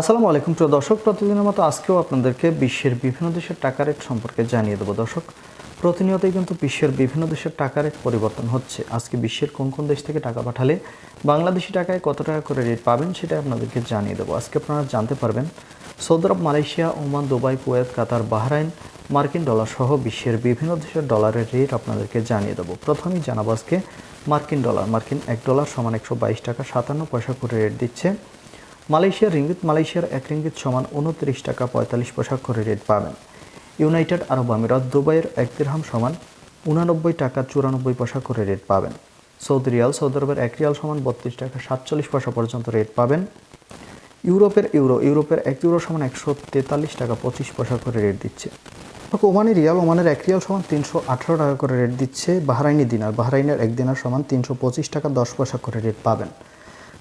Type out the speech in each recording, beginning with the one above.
আসসালামু আলাইকুম, প্রিয় দর্শক। প্রতিদিনের মতো আজকেও আপনাদেরকে বিশ্বের বিভিন্ন দেশের টাকা রেট সম্পর্কে জানিয়ে দেবো। দর্শক, প্রতিনিয়তই কিন্তু বিশ্বের বিভিন্ন দেশের টাকা রেট পরিবর্তন হচ্ছে। আজকে বিশ্বের কোন কোন দেশ থেকে টাকা পাঠালে বাংলাদেশি টাকায় কত টাকা করে রেট পাবেন সেটা আপনাদেরকে জানিয়ে দেবো। আজকে আপনারা জানতে পারবেন, Saudi Arab, Malaysia, Oman, Dubai, Kuwait, Qatar, Bahrain, মার্কিন ডলার সহ বিশ্বের বিভিন্ন দেশের ডলারের রেট আপনাদেরকে জানিয়ে দেবো। প্রথমেই জানাব আজকে মার্কিন ডলার। মার্কিন এক ডলার সমান একশো বাইশ টাকা সাতান্ন পয়সা করে রেট দিচ্ছে। মালয়েশিয়ার রিঙ্গিত মালয়েশিয়ার এক রিঙ্গিত সমান উনত্রিশ টাকা পঁয়তাল্লিশ পয়সা করে রেট পাবেন। ইউনাইটেড আরব আমিরাত দুবাইয়ের এক দিরহাম সমান উনানব্বই টাকা চুরানব্বই পয়সা করে রেট পাবেন। সৌদি রিয়াল সৌদি আরবের এক রিয়াল সমান বত্রিশ টাকা সাতচল্লিশ পয়সা পর্যন্ত রেট পাবেন। ইউরোপের ইউরো ইউরোপের এক ইউরো সমান একশো তেতাল্লিশ টাকা পঁচিশ পয়সা করে রেট দিচ্ছে। দেখো, ওমানি রিয়াল ওমানের এক রিয়াল সমান তিনশো আঠারো টাকা করে রেট দিচ্ছে বাহরাইনি দিনার। বাহরাইনের এক দিনার সমান তিনশো পঁচিশ টাকা দশ পয়সা করে রেট পাবেন।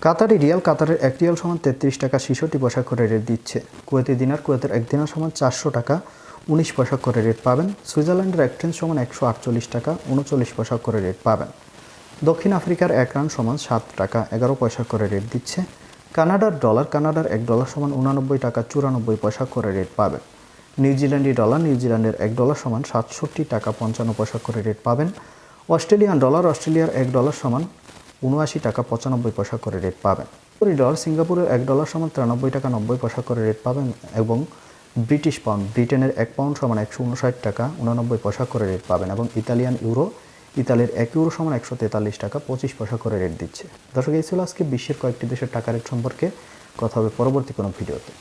কাতারি রিয়াল কাতারের এক রিয়াল সমান তেত্রিশ টাকা ছেষট্টি পয়সা করে রেট দিচ্ছে। কুয়েতি দিনার কুয়েতের এক দিনার সমান চারশো টাকা উনিশ পয়সা করে রেট পাবেন। সুইজারল্যান্ডের এক ট্রেন সমান একশো আটচল্লিশ টাকা উনচল্লিশ পয়সা করে রেট পাবেন। দক্ষিণ আফ্রিকার এক রান সমান সাত টাকা এগারো পয়সা করে রেট দিচ্ছে। কানাডার ডলার, কানাডার এক ডলার সমান উনানব্বই টাকা চুরানব্বই পয়সা করে রেট পাবেন। নিউজিল্যান্ডি ডলার, নিউজিল্যান্ডের এক ডলার সমান সাতষট্টি টাকা পঞ্চান্ন পয়সা করে রেট পাবেন। অস্ট্রেলিয়ান ডলার, অস্ট্রেলিয়ার এক ডলার সমান উনআশি টাকা পঁচানব্বই পয়সা করে রেট পাবেন। সিঙ্গাপুরি ডলার সিঙ্গাপুরের এক ডলার সমান তিরানব্বই টাকা নব্বই পয়সা করে রেট পাবেন এবং ব্রিটিশ পাউন্ড ব্রিটেনের এক পাউন্ড সমান একশো উনষাট টাকা উনানব্বই পয়সা করে রেট পাবেন এবং ইতালিয়ান ইউরো ইতালির এক ইউরো সমান একশো তেতাল্লিশ টাকা পঁচিশ পয়সা করে রেট দিচ্ছে। দর্শক, এই ছিল আজকে বিশ্বের কয়েকটি দেশের টাকা রেট সম্পর্কে। কথা হবে পরবর্তী কোনো ভিডিওতে।